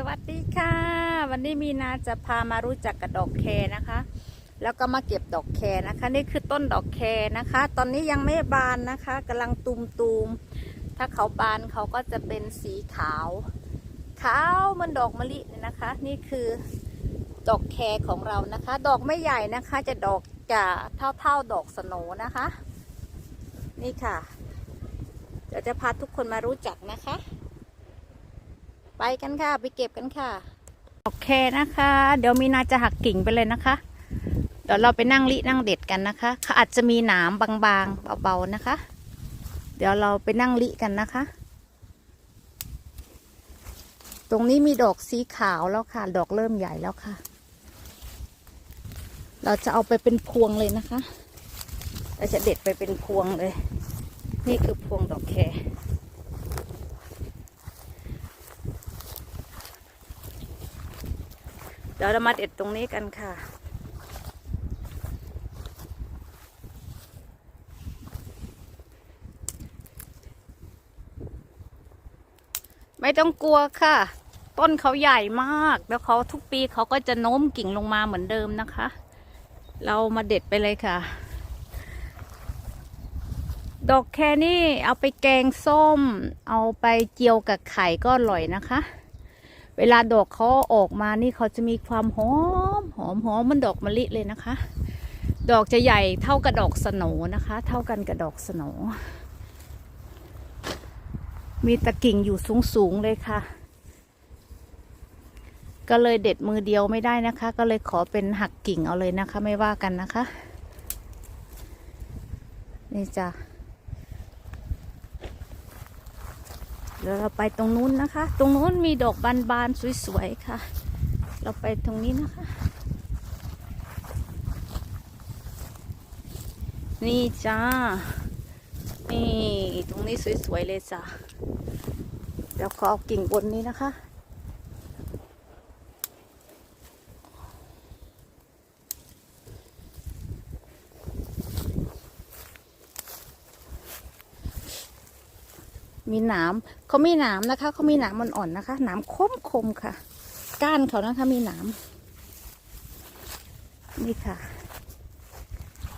สวัสดีค่ะ วันนี้มีนาจะพามารู้จักกับดอกแคนะคะ แล้วก็มาเก็บดอกแคนะคะ นี่คือต้นดอกแคนะคะ ตอนนี้ยังไม่บานนะคะกำลังตูมตูมๆถ้าเขาบานเขาก็จะเป็นสีขาว ขาวมันดอกมะลิเลยนะคะ นี่คือดอกแคของเรานะคะ ดอกไม่ใหญ่นะคะ จะดอกจะเท่าๆดอกสโนนะคะ นี่ค่ะเดี๋ยวจะพาทุกคนมารู้จักนะคะ ไปกันค่ะ ไปเก็บกันค่ะ โอเคนะคะ เดี๋ยวมีนาจะหักกิ่งไปเลยนะคะ เดี๋ยวเราไปนั่งลินั่งเด็ดกันนะคะเขาอาจจะมีหนามบางๆเบาๆนะคะ เดี๋ยวเราไปนั่งลิกันนะคะ ตรงนี้มีดอกสีขาวแล้วค่ะ ดอกเริ่มใหญ่แล้วค่ะ เราจะเอาไปเป็นพวงเลยนะคะ เราจะเด็ดไปเป็นพวงเลย นี่คือพวงดอกแค เดี๋ยวเรามาเด็ดตรงนี้กันค่ะ ไม่ต้องกลัวค่ะ ต้นเขาใหญ่มาก แล้วเขาทุกปีเขาก็จะโน้มกิ่งลงมาเหมือนเดิมนะคะ เรามาเด็ดไปเลยค่ะ ดอกแคนี่เอาไปแกงส้ม เอาไปเจียวกับไข่ก็อร่อยนะคะ เวลาดอกเขาออกมานี่เขาจะมีความหอมหอมหอมเหมันดอกมะลิเลยนะคะ ดอกจะใหญ่เท่ากับดอกสนนะคะ เท่ากันกับดอกสนมีตะกิ่งอยู่สูงสูงๆเลยค่ะ ก็เลยเด็ดมือเดียวไม่ได้นะคะ ก็เลยขอเป็นหักกิ่งเอาเลยนะคะ ไม่ว่ากันนะคะ นี่จ้ะ ดี๋ยวเราไปตรงนู้นนะคะ ตรงนู้นมีดอกบานๆสวยๆค่ะ เราไปตรงนี้นะคะ นี่จ้า นี่ ตรงนี้สวยๆเลยจ้ะเดี๋ยวขอกิ่งบนนี้นะคะ มีหนามเขามีหนามนะคะเขามีหนามอ่อนๆนะคะ หนามคมคมๆค่ะ ก้านเขานะคะมีหนามนี่ค่ะ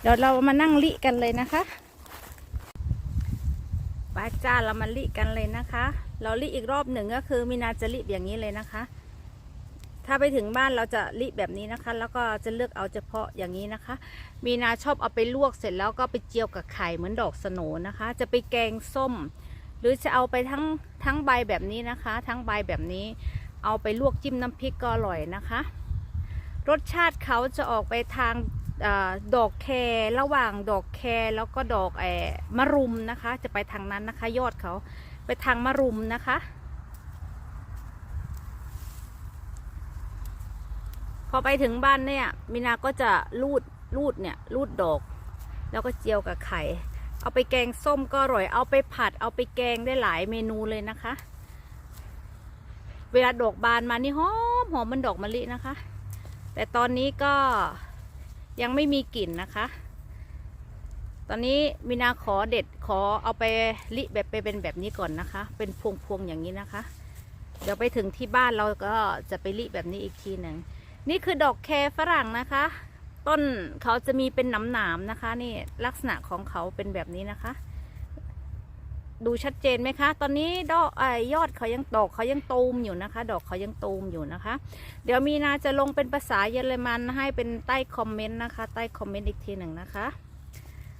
เดี๋ยวเรามานั่งลิกันเลยนะคะป้าจ้าเรามาลิกันเลยนะคะ เราลิอีกรอบหนึ่งก็คือมีนาจะลิอย่างนี้เลยนะคะ ถ้าไปถึงบ้านเราจะลิแบบนี้นะคะ แล้วก็จะเลือกเอาเฉพาะอย่างนี้นะคะ มีนาชอบเอาไปลวกเสร็จแล้วก็ไปเจียวกับไข่เหมือนดอกสโนนะคะ จะไปแกงส้ม หรือจะเอาไปทั้งทั้งใบแบบนี้นะคะ ทั้งใบแบบนี้ เอาไปลวกจิ้มน้ำพริกก็อร่อยนะคะ รสชาติเขาจะออกไปทางอดอกแครระหว่างดอกแครแล้วก็ดอกแออมะรุมนะคะ จะไปทางนั้นนะคะ ยอดเขาไปทางมะรุมนะคะพอไปถึงบ้านเนี่ยมินาก็จะรูดรูดเนี่ยรูดดอก แล้วก็เจียวกับไข่ เอาไปแกงส้มก็อร่อย เอาไปผัด เอาไปแกงได้หลายเมนูเลยนะคะ เวลาดอกบานมานี่หอมหอมมันดอกมะลินะคะ แต่ตอนนี้ก็ยังไม่มีกลิ่นนะคะ ตอนนี้มินาขอเด็ดขอเอาไปลิแบบไปเป็นแบบนี้ก่อนนะคะ เป็นพวงพวงๆอย่างนี้นะคะ เดี๋ยวไปถึงที่บ้านเราก็จะไปลิแบบนี้อีกทีหนึ่งนี่คือดอกแครฝรั่งนะคะ ต้นเขาจะมีเป็นหนามๆนะคะ นี่ลักษณะของเขาเป็นแบบนี้นะคะ ดูชัดเจนไหมคะ ตอนนี้ดอกไอยอดเขายังดอกเขายังตูมอยู่นะคะ ดอกเขายังตูมอยู่นะคะ เดี๋ยวมีนาจะลงเป็นภาษาเยอรมันให้เป็นใต้คอมเมนต์นะคะ ใต้คอมเมนต์อีกทีหนึ่งนะคะ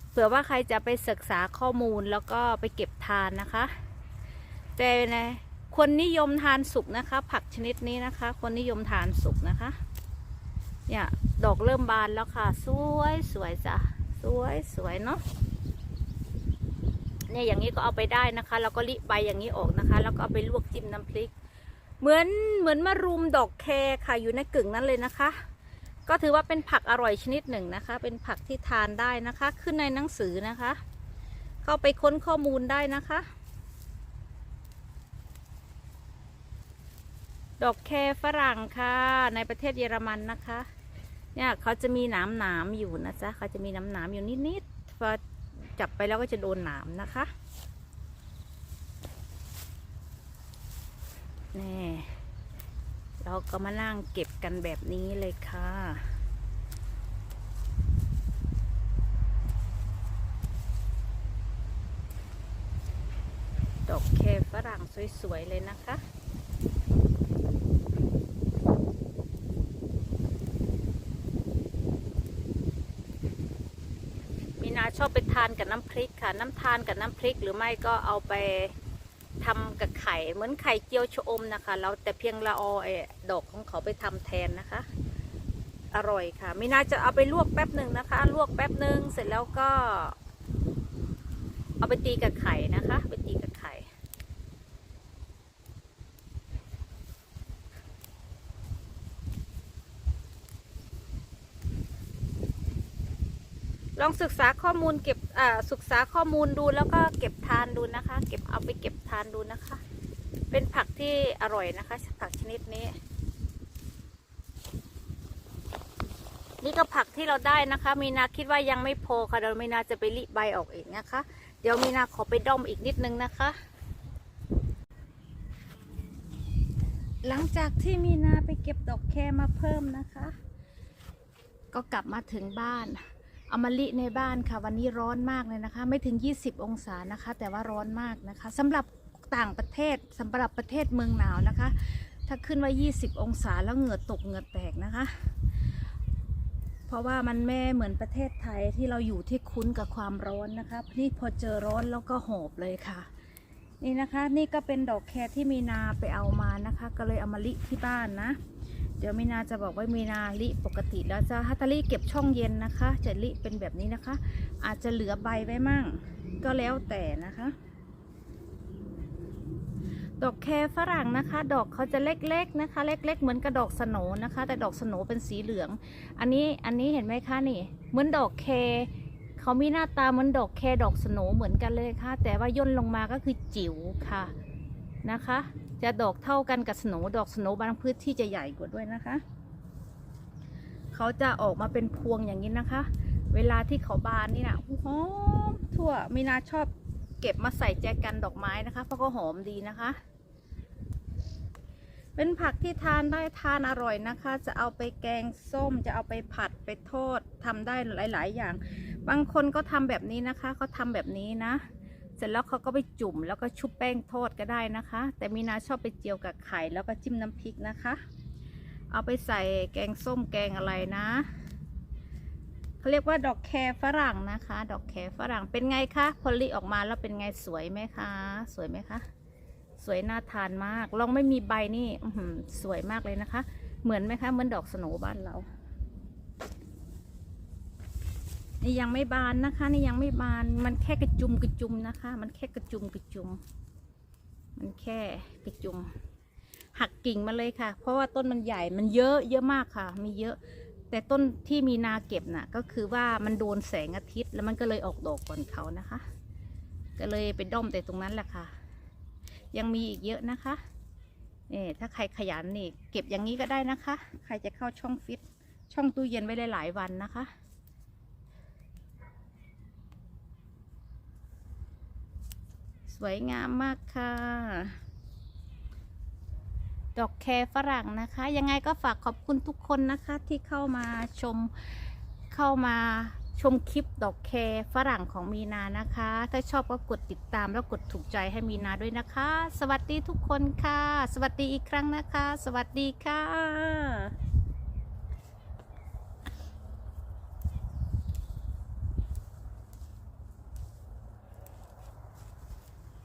เผื่อว่าใครจะไปศึกษาข้อมูลแล้วก็ไปเก็บทานนะคะแต่นะคนนิยมทานสุกนะคะ ผักชนิดนี้นะคะ คนนิยมทานสุกนะคะ เนี่ย ดอกเริ่มบานแล้วค่ะ สวยสวยจ้ะ สวยสวยเนาะเนี่ยอย่างนี้ก็เอาไปได้นะคะ แล้วก็ริใบอย่างนี้ออกนะคะ แล้วก็เอาไปลวกจิ้มน้ำพริก เหมือนเหมือนมะรุมดอกแครค่ะอยู่ในกึ่งนั้นเลยนะคะ ก็ถือว่าเป็นผักอร่อยชนิดหนึ่งนะคะ เป็นผักที่ทานได้นะคะ ขึ้นในหนังสือนะคะ เข้าไปค้นข้อมูลได้นะคะ ดอกแครฝรั่งค่ะ ในประเทศเยอรมันนะคะ เนี่ยเขาจะมีหนามหนามๆอยู่นะจ๊ะเขาจะมีหนามหนามๆอยู่นิดๆพอจับไปแล้วก็จะโดนหนามนะคะนี่เราก็มานั่งเก็บกันแบบนี้เลยค่ะดอกแคฝรั่งสวยๆเลยนะคะ มีนา ชอบไปทานกับน้ำพริกค่ะ น้ำทานกับน้ำพริกหรือไม่ก็เอาไปทำกับไข่เหมือนไข่เจียวชะอมนะคะ เราแต่เพียงละออไอดอกของเขาไปทำแทนนะคะ อร่อยค่ะมินาจะเอาไปลวกแป๊บหนึ่งนะคะ ลวกแป๊บหนึ่งเสร็จแล้วก็ เอาไปตีกับไข่นะคะไปตีกับไข่ ลองศึกษาข้อมูลเก็บศึกษาข้อมูลดูแล้วก็เก็บทานดูนะคะ เก็บเอาไปเก็บทานดูนะคะ เป็นผักที่อร่อยนะคะ ผักชนิดนี้ นี่ก็ผักที่เราได้นะคะ มีนาคิดว่ายังไม่พอค่ะเดี๋ยวมีนาจะไปริใบออกอีกนะคะ เดี๋ยวมีนาขอไปด้อมอีกนิดนึงนะคะ หลังจากที่มีนาไปเก็บดอกแคมาเพิ่มนะคะ ก็กลับมาถึงบ้าน อามาลิในบ้านค่ะ วันนี้ร้อนมากเลยนะคะ ไม่ถึง 20 องศานะคะ แต่ว่าร้อนมากนะคะสำหรับต่างประเทศสำหรับประเทศเมืองหนาวนะคะ ถ้าขึ้นว่า 20 องศาแล้วเหงื่อตกเหงื่อแตกนะคะ เพราะว่ามันไม่เหมือนประเทศไทยที่เราอยู่ที่คุ้นกับความร้อนนะคะนี่พอเจอร้อนแล้วก็หอบเลยค่ะ นี่นะคะ นี่ก็เป็นดอกแครที่มีนาไปเอามานะคะ ก็เลยเอามาลิที่บ้านนะ เดี๋ยวมีนาจะบอกว่ามีนาลิปกติแล้วจะฮัตตาลิเก็บช่องเย็นนะคะ จะลิเป็นแบบนี้นะคะ อาจจะเหลือใบไว้มั่ง ก็แล้วแต่นะคะ ดอกแคฝรั่งนะคะ ดอกเขาจะเล็กๆนะคะ เล็ก ๆ เหมือนกระดอกสโนนะคะ แต่ดอกสโนเป็นสีเหลือง อันนี้อันนี้เห็นไหมคะนี่เหมือนดอกแคเขามีหน้าตาเหมือนดอกแคดอกสโนเหมือนกันเลยค่ะ แต่ว่าย่นลงมาก็คือจิ๋วค่ะ นะคะ จะดอกเท่ากันกับสโนดอกสโนบางพื้นที่จะใหญ่กว่าด้วยนะคะ เขาจะออกมาเป็นพวงอย่างนี้นะคะ เวลาที่เขาบานนี่นะหอมทั่วมีนาชอบเก็บมาใส่แจกันดอกไม้นะคะ เพราะก็หอมดีนะคะ เป็นผักที่ทานได้ทานอร่อยนะคะ จะเอาไปแกงส้มจะเอาไปผัดไปทอดทำได้หลาย ๆ อย่าง บางคนก็ทำแบบนี้นะคะเขาทำแบบนี้นะ เสร็จแล้วเขาก็ไปจุ่มแล้วก็ชุบแป้งทอดก็ได้นะคะ แต่มีนาชอบไปเจียวกับไข่แล้วก็จิ้มน้ำพริกนะคะ เอาไปใส่แกงส้มแกงอะไรนะเขาเรียกว่าดอกแครฝรั่งนะคะ ดอกแครฝรั่งเป็นไงคะพอลิออกมาแล้วเป็นไงสวยไหมคะ สวยไหมคะ สวยน่าทานมาก ลองไม่มีใบนี่อืสวยมากเลยนะคะ เหมือนไหมคะเหมือนดอกสโนบ้านเรา นี่ยังไม่บานนะคะ นี่ยังไม่บาน มันแค่กระจุมกระจุมนะคะ มันแค่กระจุมกระจุม มันแค่กระจุม หักกิ่งมาเลยค่ะ เพราะว่าต้นมันใหญ่ มันเยอะเยอะมากค่ะ มีเยอะ แต่ต้นที่มีนาเก็บน่ะ ก็คือว่ามันโดนแสงอาทิตย์ แล้วมันก็เลยออกดอกก่อนเขานะคะ ก็เลยไปด้อมแต่ตรงนั้นแหละค่ะ ยังมีอีกเยอะนะคะนี่ถ้าใครขยันนี่ เก็บอย่างนี้ก็ได้นะคะ ใครจะเข้าช่องฟิต ช่องตู้เย็นไว้หลายๆวันนะคะ สวยงามมากค่ะ ดอกแคฝรั่งนะคะ ยังไงก็ฝากขอบคุณทุกคนนะคะที่เข้ามาชมเข้ามาชมคลิปดอกแคฝรั่งของมีนานะคะ ถ้าชอบก็กดติดตามแล้วกดถูกใจให้มีนาด้วยนะคะ สวัสดีทุกคนค่ะ สวัสดีอีกครั้งนะคะ สวัสดีค่ะ